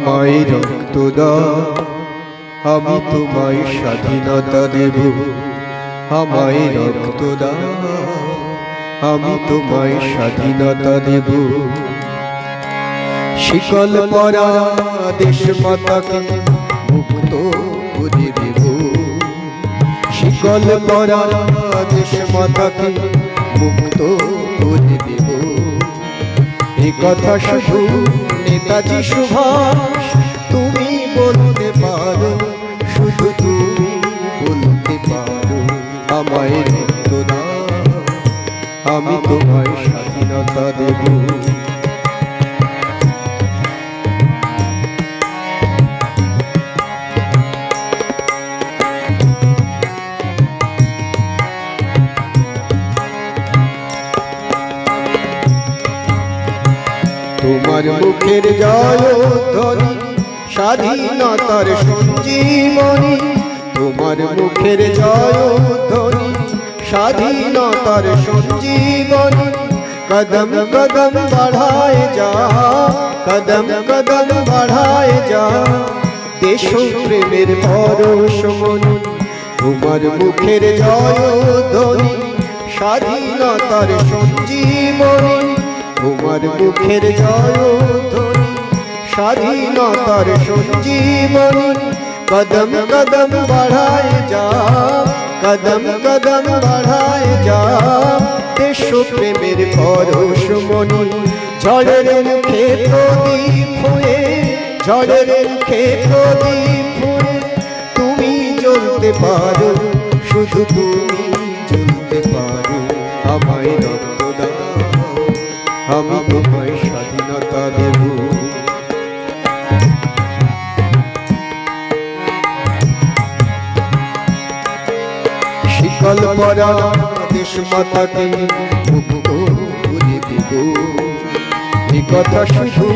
আমায় রক্ত আমি তোমায় স্বাধীনতা দেব। আমায় রক্ত আমি তোমায় স্বাধীনতা দেব। শিকল পরা দেশ মাতাকে মুক্ত করে দেব। শিকল পরা দেশ মাতাকে মুক্ত করে দেব। এ কথা শুধু নেতাজি সুভাষ, তুমি বলতে পারো, শুধু তুমি বলতে পারো, আমায় রক্ত দাও। আমি তোমায় স্বাধীনতা দেব। তোমার মুখের জয় ধ্বনি স্বাধীনতার সঞ্জীবনী, তোমার মুখের জয় ধ্বনি স্বাধীনতার সঞ্জীবনী। কদম কদম বাড়ায় যা, কদম কদম বাড়ায় যা। দেশ প্রেমের পরশমণি, তোমার মুখের জয় ধ্বনি স্বাধীনতার সঞ্জীবনী। তোমার মুখের জয়ধ্বনি স্বাধীনতার সঞ্জীবনী, কদম কদম বাড়ায় যা, কদম কদম বাড়ায় যা দেশ প্রেমের পরশমণি। ঝড়ের মুখে প্রদীপ হয়ে ঝড়ের মুখে প্রদীপ হয়ে তুমি জ্বলতে পারো, শুধু তুমি পরা দেশ মাতাকে কথা শুধু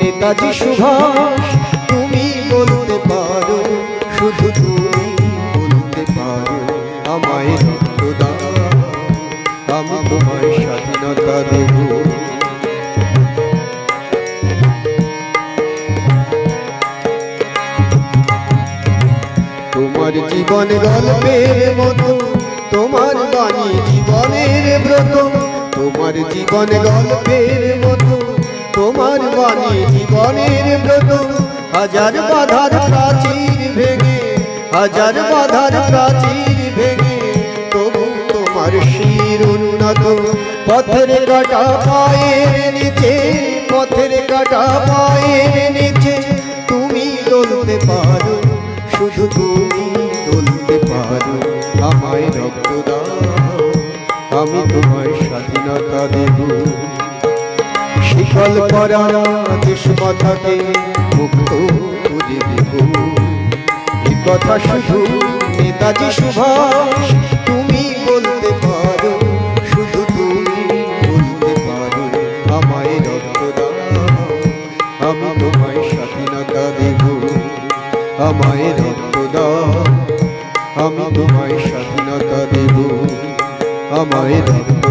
নেতাজি সুভাষ, তুমি বলতে পারো, শুধু তুমি বলতে পারো, আমায় রক্তদা আমি তোমায় স্বাধীনতা দেব। তোমার জীবন গল্পের মতো তোমার বাণী জীবনের ব্রত, তোমার জীবন গল্পের মতো। তোমার বাণী জীবনের ব্রত, হাজার বাধার প্রাচীর ভেঙে হাজার বাধার প্রাচীর ভেঙে তবু তোমার শির উন্নত, পথের কাটা পায়ের নিচে, পথের কাটা পায়ের নিচে। তুমি দলতে পারো, শুধু তুমি তোমায় স্বাধীনতা দেব। শিকল পরা দেশ মাতাকে মুক্ত করে দেব। এ কথা শুধু নেতাজি সুভাষ, তুমি বলতে পারো, শুধু তুমি বলতে পারো, আমায় রক্ত দাও। আমি তোমায় স্বাধীনতা দেব, আমায় রক্ত দাও। আমি তোমায় স্বাধীনতা দেব। আমায় রক্ত